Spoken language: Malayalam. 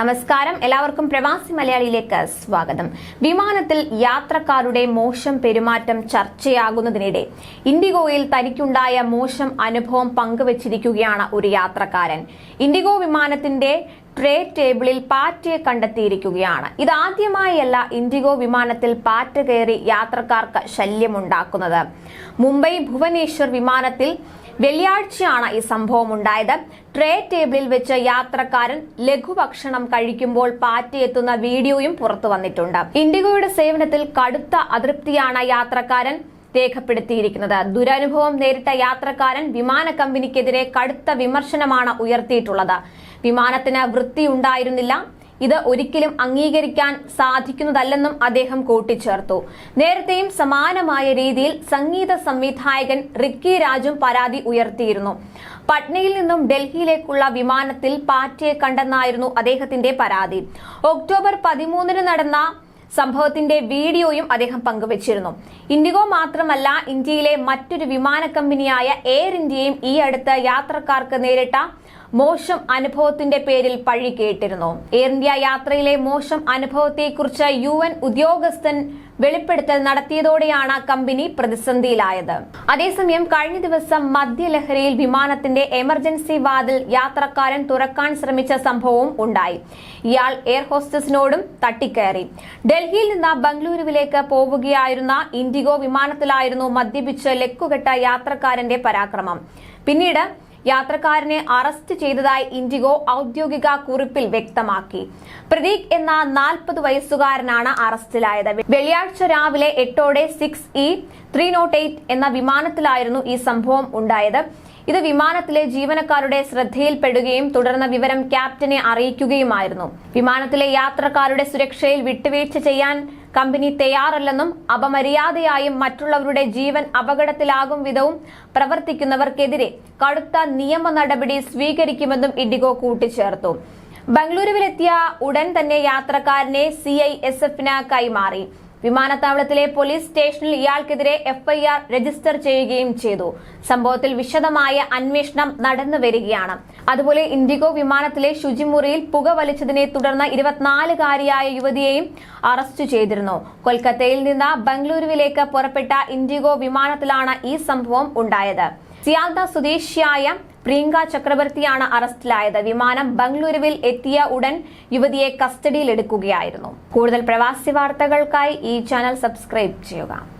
നമസ്കാരം. എല്ലാവർക്കും പ്രവാസി മലയാളിയിലേക്ക് സ്വാഗതം. വിമാനത്തിൽ യാത്രക്കാരുടെ മോശം പെരുമാറ്റം ചർച്ചയാകുന്നതിനിടെ ഇൻഡിഗോയിൽ തനിക്കുണ്ടായ മോശം അനുഭവം പങ്കുവച്ചിരിക്കുകയാണ് ഒരു യാത്രക്കാരൻ. ഇൻഡിഗോ വിമാനത്തിന്റെ ട്രേ ടേബിളിൽ പാറ്റയെ കണ്ടെത്തിയിരിക്കുകയാണ്. ഇതാദ്യമായല്ല ഇൻഡിഗോ വിമാനത്തിൽ പാറ്റ കയറി യാത്രക്കാർക്ക് ശല്യമുണ്ടാക്കുന്നത് മുംബൈ ഭുവനേശ്വർ വിമാനത്തിൽ വെള്ളിയാഴ്ചയാണ് ഈ സംഭവം ഉണ്ടായത് ട്രേ ടേബിളിൽ വെച്ച് യാത്രക്കാരൻ ലഘുഭക്ഷണം കഴിക്കുമ്പോൾ പാറ്റിയെത്തുന്ന വീഡിയോയും പുറത്തു വന്നിട്ടുണ്ട്. ഇൻഡിഗോയുടെ സേവനത്തിൽ കടുത്ത അതൃപ്തിയാണ് യാത്രക്കാരൻ രേഖപ്പെടുത്തിയിരിക്കുന്നത്. ദുരനുഭവം നേരിട്ട യാത്രക്കാരൻ വിമാന കമ്പനിക്കെതിരെ കടുത്ത വിമർശനമാണ് ഉയർത്തിയിട്ടുള്ളത്. വിമാനത്തിന് വൃത്തിയുണ്ടായിരുന്നില്ല. ഇത് ഒരിക്കലും അംഗീകരിക്കാൻ സാധിക്കുന്നതല്ലെന്നും അദ്ദേഹം കൂട്ടിച്ചേർത്തു. നേരത്തെയും സമാനമായ രീതിയിൽ സംഗീത സംവിധായകൻ റിക്കി രാജും പരാതി ഉയർത്തിയിരുന്നു. പട്നയിൽ നിന്നും ഡൽഹിയിലേക്കുള്ള വിമാനത്തിൽ പാറ്റയെ കണ്ടെന്നായിരുന്നു അദ്ദേഹത്തിന്റെ പരാതി. ഒക്ടോബർ പതിമൂന്നിന് നടന്ന സംഭവത്തിന്റെ വീഡിയോയും അദ്ദേഹം പങ്കുവച്ചിരുന്നു. ഇൻഡിഗോ മാത്രമല്ല ഇന്ത്യയിലെ മറ്റൊരു വിമാന കമ്പനിയായ എയർ ഇന്ത്യയും ഈ അടുത്ത് യാത്രക്കാർക്ക് നേരിട്ട മോശം അനുഭവത്തിന്റെ പേരിൽ പഴി കേട്ടിരുന്നു. എയർ ഇന്ത്യ യാത്രയിലെ മോശം അനുഭവത്തെക്കുറിച്ച് യു എൻ ഉദ്യോഗസ്ഥൻ വെളിപ്പെടുത്തൽ നടത്തിയതോടെയാണ് കമ്പനി പ്രതിസന്ധിയിലായത്. അതേസമയം കഴിഞ്ഞ ദിവസം മദ്യലഹരിയിൽ വിമാനത്തിന്റെ എമർജൻസി വാതിൽ യാത്രക്കാരൻ തുറക്കാൻ ശ്രമിച്ച സംഭവവും ഉണ്ടായി. ഇയാൾ എയർ ഹോസ്റ്റസിനോടും തട്ടിക്കയറി. ഡൽഹിയിൽ നിന്ന് ബംഗളൂരുവിലേക്ക് പോവുകയായിരുന്ന ഇൻഡിഗോ വിമാനത്തിലായിരുന്നു മദ്യപിച്ച് ലക്കുകെട്ട യാത്രക്കാരന്റെ പരാക്രമം. പിന്നീട് യാത്രക്കാരനെ അറസ്റ്റ് ചെയ്തതായി ഇൻഡിഗോ ഔദ്യോഗിക കുറിപ്പിൽ വ്യക്തമാക്കി. പ്രതീക് എന്ന നാൽപ്പത് വയസ്സുകാരനാണ് അറസ്റ്റിലായത്. വെള്ളിയാഴ്ച രാവിലെ എട്ടോടെ six E three naught eight എന്ന വിമാനത്തിലായിരുന്നു ഈ സംഭവം ഉണ്ടായത്. ഇത് വിമാനത്തിലെ ജീവനക്കാരുടെ ശ്രദ്ധയിൽപ്പെടുകയും തുടർന്ന് വിവരം ക്യാപ്റ്റനെ അറിയിക്കുകയുമായിരുന്നു. വിമാനത്തിലെ യാത്രക്കാരുടെ സുരക്ഷയിൽ വിട്ടുവീഴ്ച ചെയ്യാൻ കമ്പനി തയ്യാറല്ലെന്നും അപമര്യാദയായും മറ്റുള്ളവരുടെ ജീവൻ അപകടത്തിലാകും വിധവും പ്രവർത്തിക്കുന്നവർക്കെതിരെ കടുത്ത നിയമ നടപടി സ്വീകരിക്കുമെന്നും ഇൻഡിഗോ കൂട്ടിച്ചേർത്തു. ബംഗളൂരുവിലെത്തിയ ഉടൻ തന്നെ യാത്രക്കാരനെ സി ഐ എസ് എഫിന് കൈമാറി. വിമാനത്താവളത്തിലെ പോലീസ് സ്റ്റേഷനിൽ ഇയാൾക്കെതിരെ എഫ്ഐആർ രജിസ്റ്റർ ചെയ്യുകയും ചെയ്തു. സംഭവത്തിൽ വിശദമായ അന്വേഷണം നടന്നു വരികയാണ്. അതുപോലെ ഇൻഡിഗോ വിമാനത്തിലെ ശുചിമുറിയിൽ പുക വലിച്ചതിനെ തുടർന്ന് ഇരുപത്തിനാലുകാരിയായ യുവതിയെയും അറസ്റ്റ് ചെയ്തിരുന്നു. കൊൽക്കത്തയിൽ നിന്ന് ബംഗളൂരുവിലേക്ക് പുറപ്പെട്ട ഇൻഡിഗോ വിമാനത്തിലാണ് ഈ സംഭവം ഉണ്ടായത്. സിയാൽദ സ്വദേശിയായ പ്രിയങ്ക ചക്രവർത്തിയാണ് അറസ്റ്റിലായത്. വിമാനം ബംഗളൂരുവിൽ എത്തിയ ഉടൻ യുവതിയെ കസ്റ്റഡിയിലെടുക്കുകയായിരുന്നു. കൂടുതൽ പ്രവാസി വാർത്തകൾക്കായി ഈ ചാനൽ സബ്സ്ക്രൈബ് ചെയ്യുക.